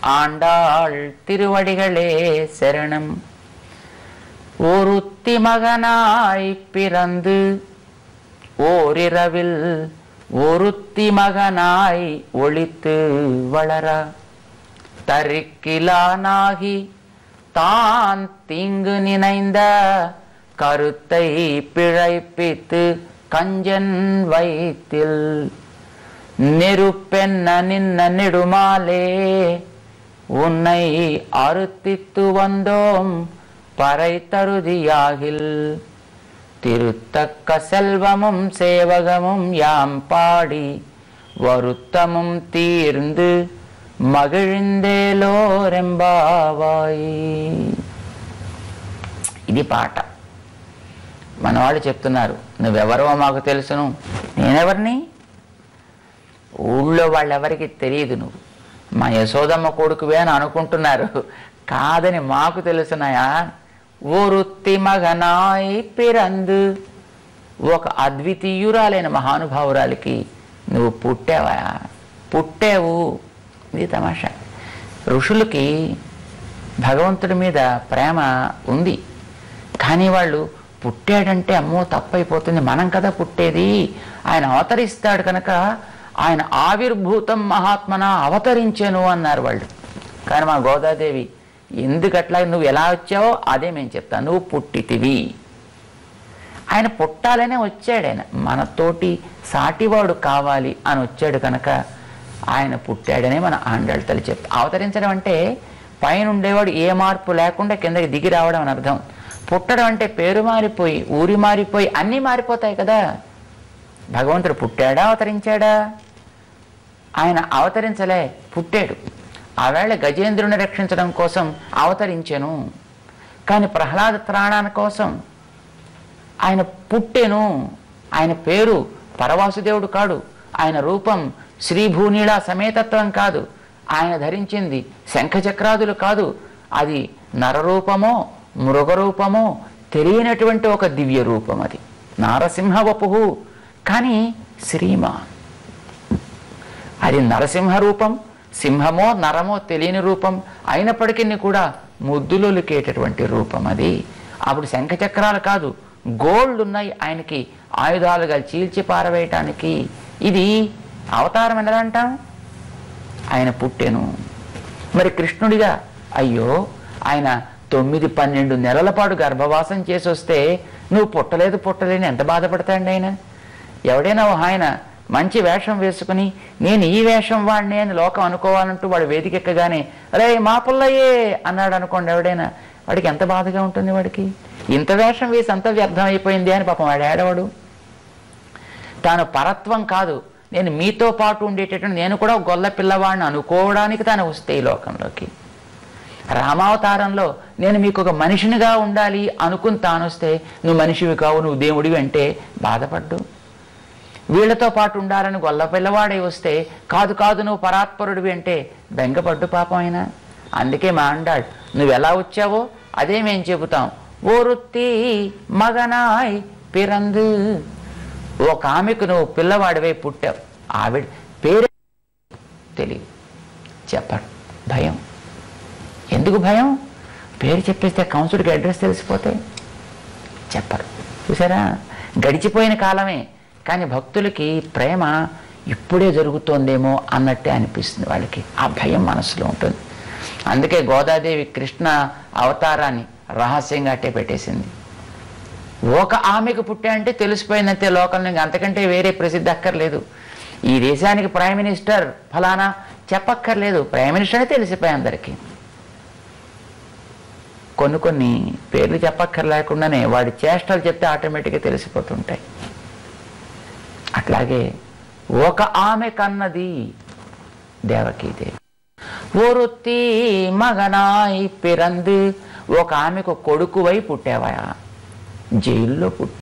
ஆண்டாள் திருவடிகளே சரணம். ஒருத்தி மகனாய் பிறந்து ஓரிரவில் ஒருத்தி மகனாய் ஒளித்து வளர. தருக்கிலானாகி தான் தீங்கு நினைந்த கருத்தை பிழைப்பித்து கஞ்சன் வைத்தில் நெருப்பென்ன நின்ன நெடுமாலே உன்னை அறுத்தித்து வந்தோம் பறை தருதியாகில் திருத்தக்க செல்வமும் சேவகமும் யாம் பாடி வருத்தமும் தீர்ந்து మగిళిందేలోరెంబావాయి ఇది పాట మనవాళ్ళు చెప్తున్నారు నువ్వెవరో మాకు తెలుసును నేనెవరిని ఊళ్ళో వాళ్ళెవరికి తెలియదు నువ్వు మా యశోదమ్మ కొడుకువే అని అనుకుంటున్నారు. కాదని మాకు తెలుసునాయా? వృత్తి మగనాయ్ పిరందు. ఒక అద్వితీయురాలైన మహానుభావురాలికి నువ్వు పుట్టావా? పుట్టావు. ఇది తమాషా. ఋషులకి భగవంతుడి మీద ప్రేమ ఉంది. కానీ వాళ్ళు పుట్టాడంటే అమ్మో తప్పైపోతుంది. మనం కదా పుట్టేది. ఆయన అవతరిస్తాడు కనుక ఆయన ఆవిర్భూతం మహాత్మన అవతరించాను అన్నారు వాళ్ళు. కానీ మా గోదాదేవి ఎందుకట్లా నువ్వు ఎలా వచ్చావో అదే మేము చెప్తాను నువ్వు పుట్టితివి. ఆయన పుట్టాలనే వచ్చాడు ఆయన. మనతోటి సాటివాడు కావాలి అని వచ్చాడు కనుక ఆయన పుట్టాడనే మన ఆండళ్తలు తల్లి చెప్తా అవతరించడం అంటే పైన ఉండేవాడు ఏ మార్పు లేకుండా కిందకి దిగి రావడం అని అర్థం. పుట్టడం అంటే పేరు మారిపోయి ఊరి మారిపోయి అన్నీ మారిపోతాయి కదా. భగవంతుడు పుట్టాడా అవతరించాడా? ఆయన అవతరించలే పుట్టాడు. ఆవేళ గజేంద్రుని రక్షించడం కోసం అవతరించెను. కానీ ప్రహ్లాద త్రాణాన కోసం ఆయన పుట్టెను. ఆయన పేరు పరవాసుదేవుడు కాడు. ఆయన రూపం శ్రీభూనీళ సమేతత్వం కాదు. ఆయన ధరించింది శంఖచక్రాదులు కాదు. అది నరరూపమో మృగరూపమో తెలియనటువంటి ఒక దివ్య రూపం అది. నారసింహ వపుహు. కానీ శ్రీమాన్. అది నరసింహ రూపం సింహమో నరమో తెలియని రూపం అయినప్పటికీ కూడా ముద్దులొలికేటటువంటి రూపం అది. అప్పుడు శంఖచక్రాలు కాదు గోల్డ్ ఉన్నాయి ఆయనకి ఆయుధాలుగా చీల్చి పారవేయటానికి. ఇది అవతారం ఎలా అంటాం ఆయన పుట్టెను. మరి కృష్ణుడిగా అయ్యో ఆయన తొమ్మిది పన్నెండు నెలల పాటు గర్భవాసం చేసి వస్తే నువ్వు పుట్టలేదు పుట్టలేని ఎంత బాధపడతాండి ఆయన? ఎవడైనా ఓ ఆయన మంచి వేషం వేసుకుని నేను ఈ వేషం వాడిని అని లోకం అనుకోవాలంటూ వాడు వేదికెక్కగానే అరే మా పుల్లయ్యే అన్నాడు అనుకోండి ఎవడైనా. వాడికి ఎంత బాధగా ఉంటుంది వాడికి? ఇంత వేషం వేసి అంత వ్యర్థం అయిపోయింది అని పాపం వాడు ఏడవడు. తాను పరత్వం కాదు నేను మీతో పాటు ఉండేటటువంటి నేను కూడా గొల్ల పిల్లవాడిని అనుకోవడానికి తాను వస్తే ఈ లోకంలోకి. రామావతారంలో నేను మీకు ఒక మనిషినిగా ఉండాలి అనుకుని తాను వస్తే నువ్వు మనిషివి కావు నువ్వు దేవుడివి అంటే బాధపడ్డు. వీళ్ళతో పాటు ఉండాలని గొల్ల పిల్లవాడై వస్తే కాదు కాదు నువ్వు పరాత్పరుడివి అంటే బెంగపడ్డు పాపం ఆయన అందుకే మా అండాడు నువ్వు ఎలా వచ్చావో అదే మేం చెబుతాం. ఓ వృత్తి మగనాయ్ పిరందు. ఒక ఆమెకు నువ్వు పిల్లవాడివై పుట్టావు. ఆవిడ పేరు తెలియదు. చెప్పరు భయం. ఎందుకు భయం? పేరు చెప్పేస్తే కౌన్సిల్కి అడ్రస్ తెలిసిపోతే చెప్పరు. చూసారా? గడిచిపోయిన కాలమే. కానీ భక్తులకి ప్రేమ ఇప్పుడే జరుగుతోందేమో అన్నట్టే అనిపిస్తుంది వాళ్ళకి. ఆ భయం మనసులో ఉంటుంది. అందుకే గోదాదేవి కృష్ణ అవతారాన్ని రహస్యంగా అట్టే పెట్టేసింది. ఒక ఆమెకు పుట్టా అంటే తెలిసిపోయిందంతే లోకంలో ఇంకా అంతకంటే వేరే ప్రసిద్ధి అక్కర్లేదు. ఈ దేశానికి ప్రైమ్ మినిస్టర్ ఫలానా చెప్పక్కర్లేదు. ప్రైమ్ మినిస్టర్ అని తెలిసిపోయి అందరికీ. కొన్ని కొన్ని పేర్లు చెప్పక్కర్లేకుండానే వాడి చేష్టలు చెప్తే ఆటోమేటిక్గా తెలిసిపోతుంటాయి. అట్లాగే ఒక ఆమె కన్నది దేవకీదేవి. ఒరుత్తి మగనాయి పిరందు ఒక ఆమెకు కొడుకువై పుట్టేవా జైల్లో పుట్టి